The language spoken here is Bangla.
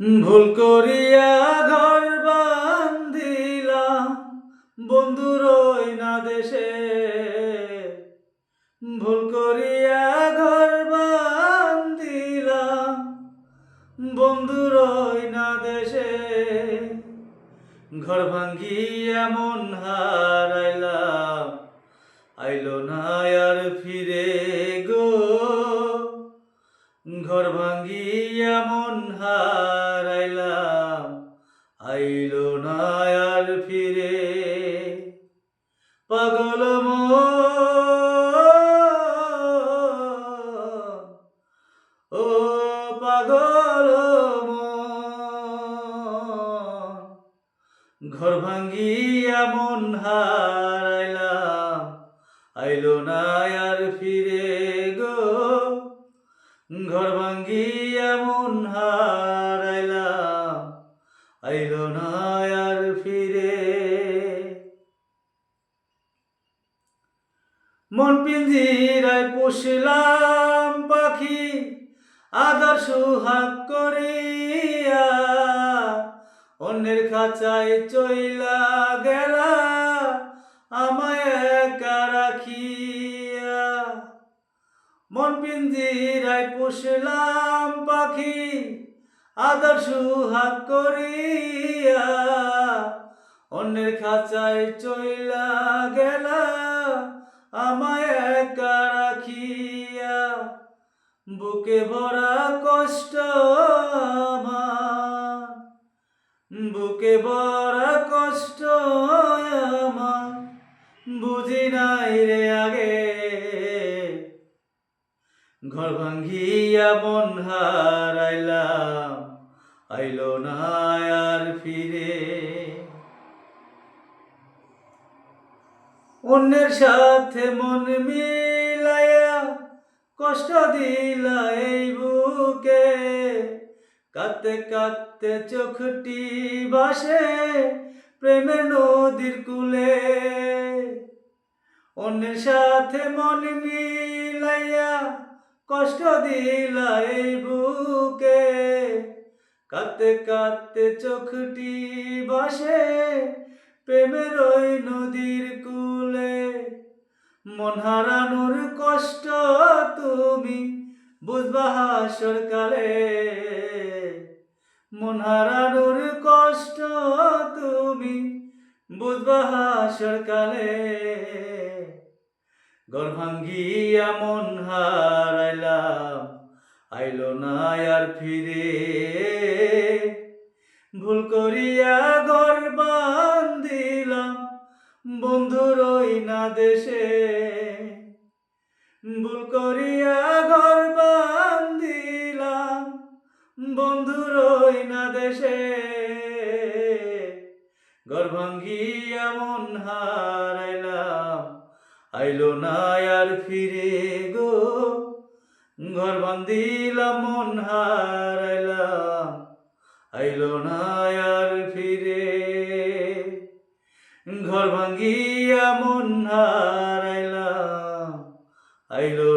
ভুল করিয়া ঘর বান্ধিলাম। বন্ধুর ওই না দেশে। ভুল করিয়া ঘর বান্ধিলাম। বন্ধুর ওই না দেশে। ঘর ভাঙ্গিয়া মন হারাইলাম। আইলো না আর ফিরে গো। ঘর ভাঙ্গিয়া মন হারাইলাম। আর ফিরে। পাগল ও পাগল ঘর ভাঙ্গিয়া মন হারাইলাম। আইলো না আর ফিরে গো। ঘর ভাঙ্গিয়া মন হারাইলাম। আইলো না আর ফিরে মন পিঞ্জিরায় পুষলাম পাখি, আদর সুহাগ করিয়া অন্যের খাঁচায় চইলা গেলা, আমায় একা রাখিয়া। মন পিঞ্জিরায় পুষলাম পাখি, আদর সুহাগ করিয়া অন্যের খাঁচায় চইলা গেলা। আমায় একা রাখিয়া বুকে ভরা কষ্ট আমার। বুকে ভরা কষ্ট আমার। বুঝি নাই রে আগে। ঘর ভাঙ্গিয়া মন হারাইলাম। আইলো না অন্যের সাথে মন মিলাইয়া কষ্ট দিলা এই বুকে। কাঁদতে কাঁদতে চোখটি বাসে প্রেমের নদীর কুলে। অন্যের সাথে মন মিলাইয়া কষ্ট দিলা এই বুকে। কাঁদতে কাঁদতে চোখটি বাসে প্রেমের ওই নদীর কুলে মন হারানোর কষ্ট তুমি বুঝবা হাসর কালে। মন হারানোর কষ্ট তুমি বুঝবা হাসর কালে। ঘর ভাঙ্গিয়া মন হারাইলাম, আইলো না আর ফিরে। ভুল করিয়া ঘর বান্ধিলাম। ওই না দেশে। ভুল করিয়া ঘর বান্ধিলাম। ওই না দেশে। ঘর ভাঙ্গিয়া মন হারাইলাম। আইলো না আর ফিরে গো। ঘর বান্ধিলাম, মন হারাইলাম। আইলো হারাইলাম আইলো